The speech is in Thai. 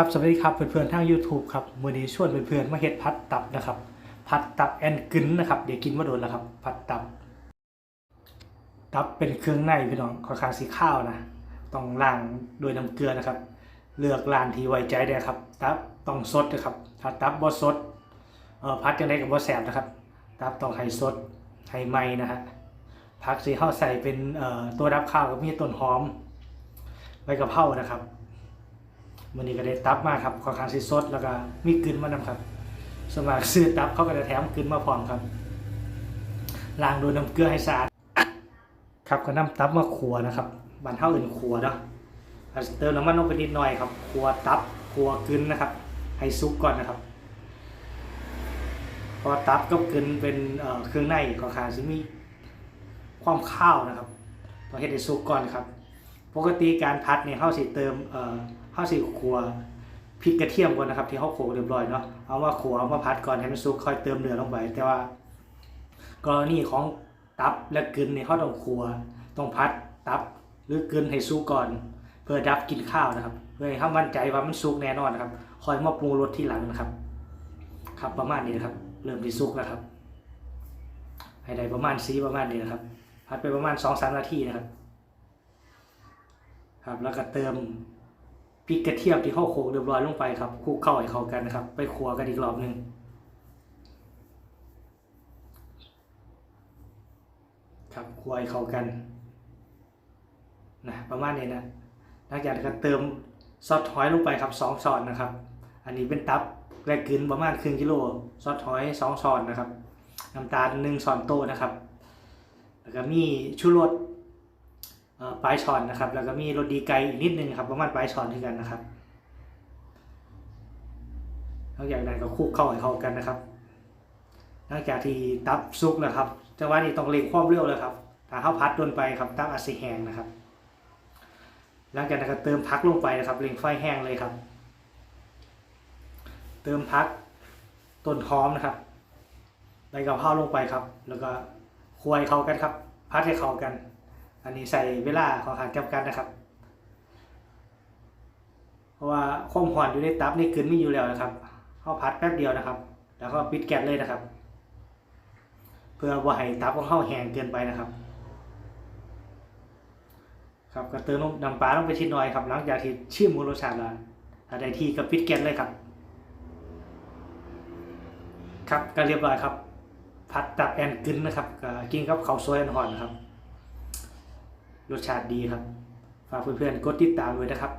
ครับสวัสดีครับเพื่อนๆทาง YouTube ครับมือนี้ชวนเพื่อนๆมาเฮ็ดพัดตับนะครับพัดตับแอนกึนนะครับเดี๋ยวกินมาโดนแล้วครับพัดตับ ตับเป็นเครื่องในพี่น้องค่อนข้างสีข้าวนะต้องล้างด้วยน้ำเกลือนะครับ เลือกร้านที่ไว้ใจได้ครับ ตับต้องสดนะครับถ้าตับบ่สดเอ่อพัดจังไดกับบ่แสบนะครับ ตับต้องให้สดให้ใหม่นะฮะผักสีข้าวใส่เป็นเอ่อตัวรับข้าวกับมีต้นหอมใบกะเพรานะครับ มันนี้ก็ได้ตับมาครับค่อนข้างสิสดแล้วก็มีกลืนมานำครับสมัครซื้อตับเขาก็จะแถมกลืนมาพร้อมครับล้างโดยน้ำเกลือให้สะอาดครับก็นำตับมาขัวนะครับบันเท่าอื่นขัวเนาะเติมน้ำมันลงไปนิดหน่อยครับขัวตับขัวกลืนนะครับ ให้ซุกก่อนนะครับพอตับกับกลืนเป็นเเครื่องในค่อนข้างสิมีความข้าวนะครับต้องเฮ็ดให้ซุกก่อนครับ ปกติการพัดเนี่ยเขาสิเติมเขาสิขัวพริกกระเทียมก่อนนะครับ ที่เขาโขลกเรียบร้อยเนาะเอามาขัวเอามาพัดก่อนให้มันสุกค่อยเติมเนื้อลงไป แต่ว่ากรณีของตับและกลืนเนี่ยเขาต้องขัวต้องพัดตับหรือกลืนให้สุกก่อน เพื่อดับกลินข้าวนะครับ เพื่อให้เขามั่นใจว่ามันสุกแน่นอนนะครับคอยมาปรุงรสที่หลังนะครับครับประมาณนี้นะครับ เริ่มที่สุกแล้วครับให้ได้ประมาณสีประมาณนี้นะครับพัดไปประมาณสองสามนาทีนะครับ ครับแล้วก็เติม พริกกระเทียมที่เข้าโขกเรียบร้อยลงไปครับคลุกเข้าให้เข้ากันนะครับ ไปคั่วกันอีกรอบหนึ่งครับคั่วให้เข้ากันนะประมาณนี้นะหลังจากนั้นก็เติมซอสหอยลงไปครับสองช้อนนะครับ อันนี้เป็นตับแรกกึนประมาณครึ่งกิโลซอสหอยสองช้อนนะครับน้ำตาลหนึ่งช้อนโต๊ะนะครับ แล้วก็มีชูรส ปลายช้อนนะครับ แล้วก็มีรสดีไกอีกนิดนึงครับประมาณปลายช้อนเท่ากันนะครับหลังจากนั้นก็คลุกเข้าให้เข้ากันนะครับหลังจากที่ตับซุกแล้วครับจังหวะนี้ต้องเร่งความเร็วเลยครับถ้าเข้าพัดโดนไปครับตับอาจสิแห้งนะครับ หลังจากนั้นก็เติมพักลงไปนะครับเร่งไฟแห้งเลยครับ เติมพักต้นหอมนะครับใบกะเพราลงไปครับ แล้วก็ควให้เข้ากันครับ พัดให้เข้ากัน อันนี้ใส่เวลาของหางจำกัดนะครับ เพราะว่าความหอนอยู่ในตับนี่กลืนไม่อยู่แล้วนะครับเข้าพัดแป๊บเดียวนะครับ แล้วก็ปิดแก๊สเลยนะครับ เพื่อว่าให้ตับของเข้าแห้งเกินไปนะครับ ครับก็เติมน้ำปลาลงไปชิดหน่อยครับหลังจากที่ชิมมูรสชาติแล้วถ้าได้ที่ก็ปิดแก๊สเลยครับ ครับก็เรียบร้อยครับผัดตับแอนกึนนะครับกินกับข้าวสวยอ่อนๆนครับ รสชาติดีครับ ฝากเพื่อนๆกดติดตามด้วยนะครับ